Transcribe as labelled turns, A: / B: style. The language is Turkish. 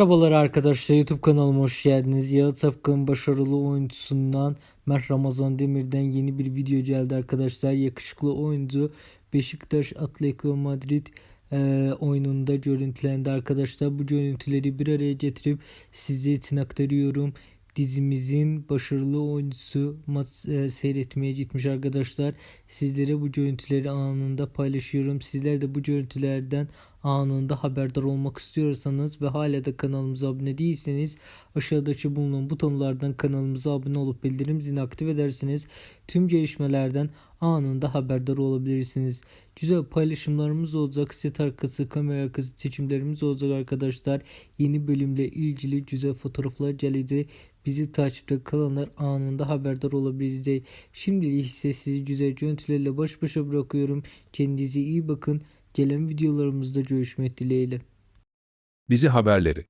A: Merhabalar arkadaşlar YouTube kanalıma hoş geldiniz. Yağız Sapkın başarılı oyuncusundan Mert Ramazan Demir'den yeni bir video geldi arkadaşlar. Yakışıklı oyuncu Beşiktaş Atletico Madrid e, oyununda görüntülendi arkadaşlar. Bu görüntüleri bir araya getirip size için aktarıyorum. Dizimizin başarılı oyuncusu maç e, seyretmeye gitmiş arkadaşlar. Sizlere bu görüntüleri anında paylaşıyorum. Sizler de bu görüntülerden anında haberdar olmak istiyorsanız ve hala da kanalımıza abone değilseniz aşağıdaki bulunan butonlardan kanalımıza abone olup bildirim zilini aktif ederseniz tüm gelişmelerden anında haberdar olabilirsiniz. Güzel paylaşımlarımız olacak. Set arkası, kamera arkası seçimlerimiz olacak arkadaşlar. Yeni bölümle ilgili güzel fotoğraflar gelecek. Bizi takipte kalanlar anında haberdar olabilecek. Şimdi ise sizi güzel görüntülerle baş başa bırakıyorum. Kendinize iyi bakın. Gelen videolarımızda görüşmek dileğiyle.
B: Dizi haberleri